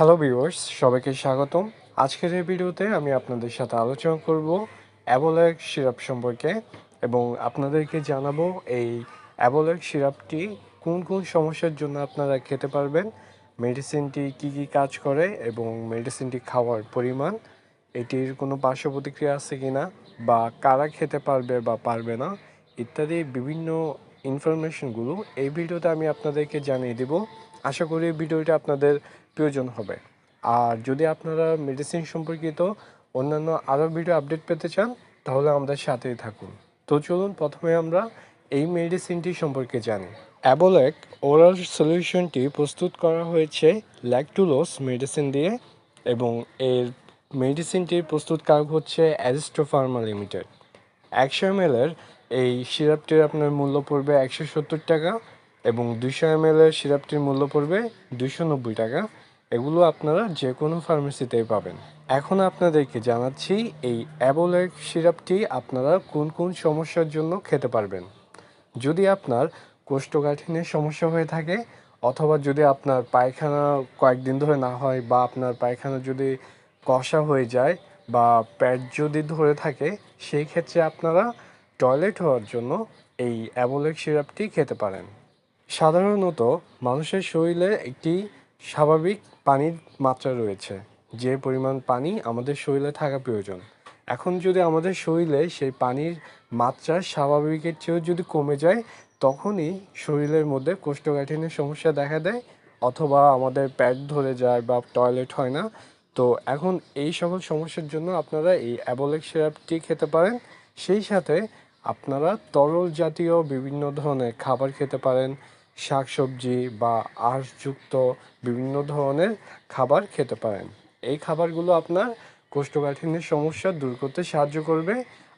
Hello viewers সবাইকে স্বাগতম। আজকের এই ভিডিওতে আমি আপনাদের সাথে আলোচনা করব অ্যাবোলেক সিরাপ সম্পর্কে এবং আপনাদেরকে জানাব এই অ্যাবোলেক সিরাপটি কোন কোন সমস্যার জন্য আপনারা খেতে পারবেন মেডিসিনটি কি কি কাজ করে এবং মেডিসিনটি খাওয়ার পরিমাণ, এটির কোনো পার্শ্ব প্রতিক্রিয়া আছে কিনা বা কারা খেতে পারবে বা পারবে না, ইত্যাদি বিভিন্ন ইনফরমেশনগুলো এই ভিডিওতে আমি আপনাদেরকে জানিয়ে দেব। আশা করি ভিডিওটা আপনাদের প্রয়োজন হবে। আর যদি আপনারা মেডিসিন সম্পর্কিত অন্যান্য আরও ভিডিও আপডেট পেতে চান, তাহলে আমাদের সাথেই থাকুন। তো চলুন প্রথমে আমরা এই মেডিসিনটি সম্পর্কে জানি। অ্যাবোলেক ওরাল সলিউশনটি প্রস্তুত করা হয়েছে ল্যাকটুলোস মেডিসিন দিয়ে এবং এর মেডিসিনটির প্রস্তুতকারক হচ্ছে অ্যারিস্টো ফার্মা লিমিটেড একশো এম এর এই সিরাপটির আপনার মূল্য পড়বে একশো সত্তর টাকা এবং দুশো এম এর সিরাপটির মূল্য পড়বে দুশো নব্বই টাকা। এগুলো আপনারা যে কোনো ফার্মেসিতেই পাবেন। এখন আপনাদেরকে জানাচ্ছি, এই অ্যাবোলেক সিরাপটি আপনারা কোন কোন সমস্যার জন্য খেতে পারবেন? যদি আপনার কোষ্ঠকাঠিন্যের সমস্যা হয়ে থাকে, অথবা যদি আপনার পায়খানা কয়েকদিন ধরে না হয়, বা আপনার পায়খানা যদি কষা হয়ে যায়, বা পেট যদি ধরে থাকে, সেই ক্ষেত্রে আপনারা টয়লেট হওয়ার জন্য এই অ্যাবোলেক সিরাপটি খেতে পারেন। সাধারণত মানুষের শরীরে একটি স্বাভাবিক পানির মাত্রা রয়েছে। যে পরিমাণ পানি আমাদের শরীরে থাকা প্রয়োজন। এখন যদি আমাদের শরীরে সেই পানির মাত্রা স্বাভাবিকের চেয়েও যদি কমে যায়, তখনই শরীরের মধ্যে কোষ্ঠকাঠিন্যের সমস্যা দেখা দেয় অথবা আমাদের পেট ধরে যায় বা টয়লেট হয় না। তো এখন এই সকল সমস্যার জন্য আপনারা এই অ্যাবোলেক সিরাপটি খেতে পারেন। সেই সাথে আপনারা তরল জাতীয় বিভিন্ন ধরনের খাবার খেতে পারেন। শাকসবজি বা আঁশযুক্ত বিভিন্ন ধরনের খাবার খেতে পারেন। এই খাবারগুলো আপনার কোষ্ঠকাঠিন্যের সমস্যা দূর করতে সাহায্য করবে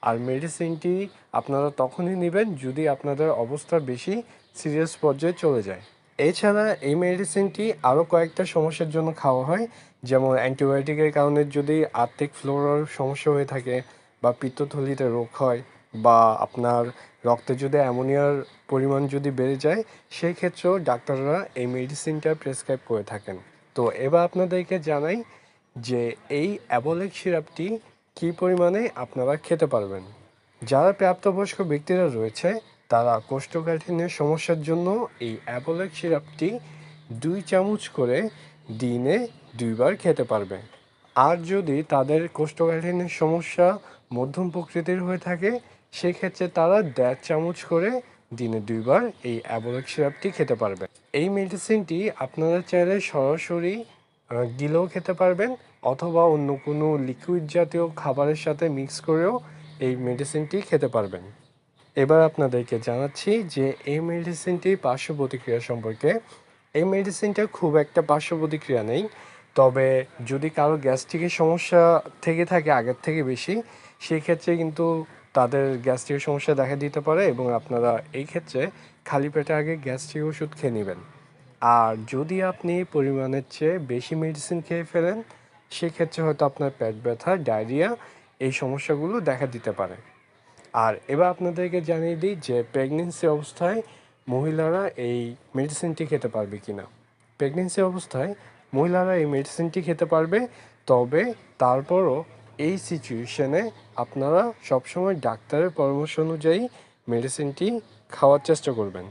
আর মেডিসিনটি আপনারা তখনই নেবেন যদি আপনাদের অবস্থা বেশি সিরিয়াস পর্যায়ে চলে যায়। এছাড়া এই মেডিসিনটি আরও কয়েকটা সমস্যার জন্য খাওয়া হয়, যেমন অ্যান্টিবায়োটিকের কারণে যদি আর্থিক ফ্লোরার সমস্যা হয়ে থাকে বা পিত্তথলিতে রোগ হয় বা আপনার রক্তে যদি অ্যামোনিয়ার পরিমাণ যদি বেড়ে যায়, সেই ক্ষেত্রেও ডাক্তাররা এই মেডিসিনটা প্রেসক্রাইব করে থাকেন। তো এবার আপনাদেরকে জানাই যে এই অ্যাবোলেক সিরাপটি কী পরিমাণে আপনারা খেতে পারবেন। যারা প্রাপ্তবয়স্ক ব্যক্তিরা রয়েছে, তারা কোষ্ঠকাঠিন্যের সমস্যার জন্য এই অ্যাবোলেক সিরাপটি দুই চামচ করে দিনে দুইবার খেতে পারবে। আর যদি তাদের কোষ্ঠকাঠিন্যের সমস্যা মধ্যম প্রকৃতির হয়ে থাকে সেক্ষেত্রে তারা দেড় চামচ করে দিনে দুইবার এই অ্যাবোলেক সিরাপটি খেতে পারবেন। এই মেডিসিনটি আপনারা চাইলে সরাসরি গিলেও খেতে পারবেন অথবা অন্য কোনো লিকুইড জাতীয় খাবারের সাথে মিক্স করেও এই মেডিসিনটি খেতে পারবেন। এবার আপনাদেরকে জানাচ্ছি যে এই মেডিসিনটির পার্শ্ব প্রতিক্রিয়া সম্পর্কে। এই মেডিসিনটা খুব একটা পার্শ্ব প্রতিক্রিয়া নেই, তবে যদি কারও গ্যাস্ট্রিকের সমস্যা থেকে থাকে, আগের থেকে বেশি সেই ক্ষেত্রে কিন্তু তাদের গ্যাস্ট্রিক সমস্যা দেখা দিতে পারে এবং আপনারা এই ক্ষেত্রে খালি পেটে আগে গ্যাস্ট্রিক ওষুধ খেয়ে নেবেন। আর যদি আপনি পরিমাণের চেয়ে বেশি মেডিসিন খেয়ে ফেলেন, সেক্ষেত্রে হয়তো আপনার পেট ব্যথা ডায়রিয়া এই সমস্যাগুলো দেখা দিতে পারে। আর এবার আপনাদেরকে জানিয়ে দিই যে প্রেগনেন্সি অবস্থায় মহিলারা এই মেডিসিনটি খেতে পারবে কি না প্রেগনেন্সি অবস্থায় মহিলারা এই মেডিসিনটি খেতে পারবে, তবে তারপরও এই সিচুয়েশনে আপনারা সবসময় ডাক্তারের পরামর্শ অনুযায়ী মেডিসিনটি খাওয়ার চেষ্টা করবেন।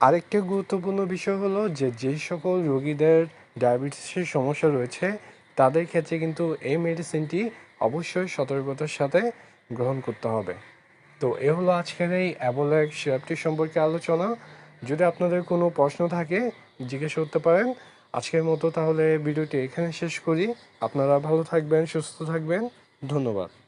আরেকটা গুরুত্বপূর্ণ বিষয় হলো যে, যেই সকল রোগীদের ডায়াবেটিসের সমস্যা রয়েছে, তাদের ক্ষেত্রে কিন্তু এই মেডিসিনটি অবশ্যই সতর্কতার সাথে গ্রহণ করতে হবে। তো এ হলো আজকের এই অ্যাবোলেক সিরাপটি সম্পর্কে আলোচনা। যদি আপনাদের কোনো প্রশ্ন থাকে, জিজ্ঞেস করতে পারেন। আজকের মতো তাহলে ভিডিওটি এখানে শেষ করি। আপনারা ভালো থাকবেন, সুস্থ থাকবেন। ধন্যবাদ।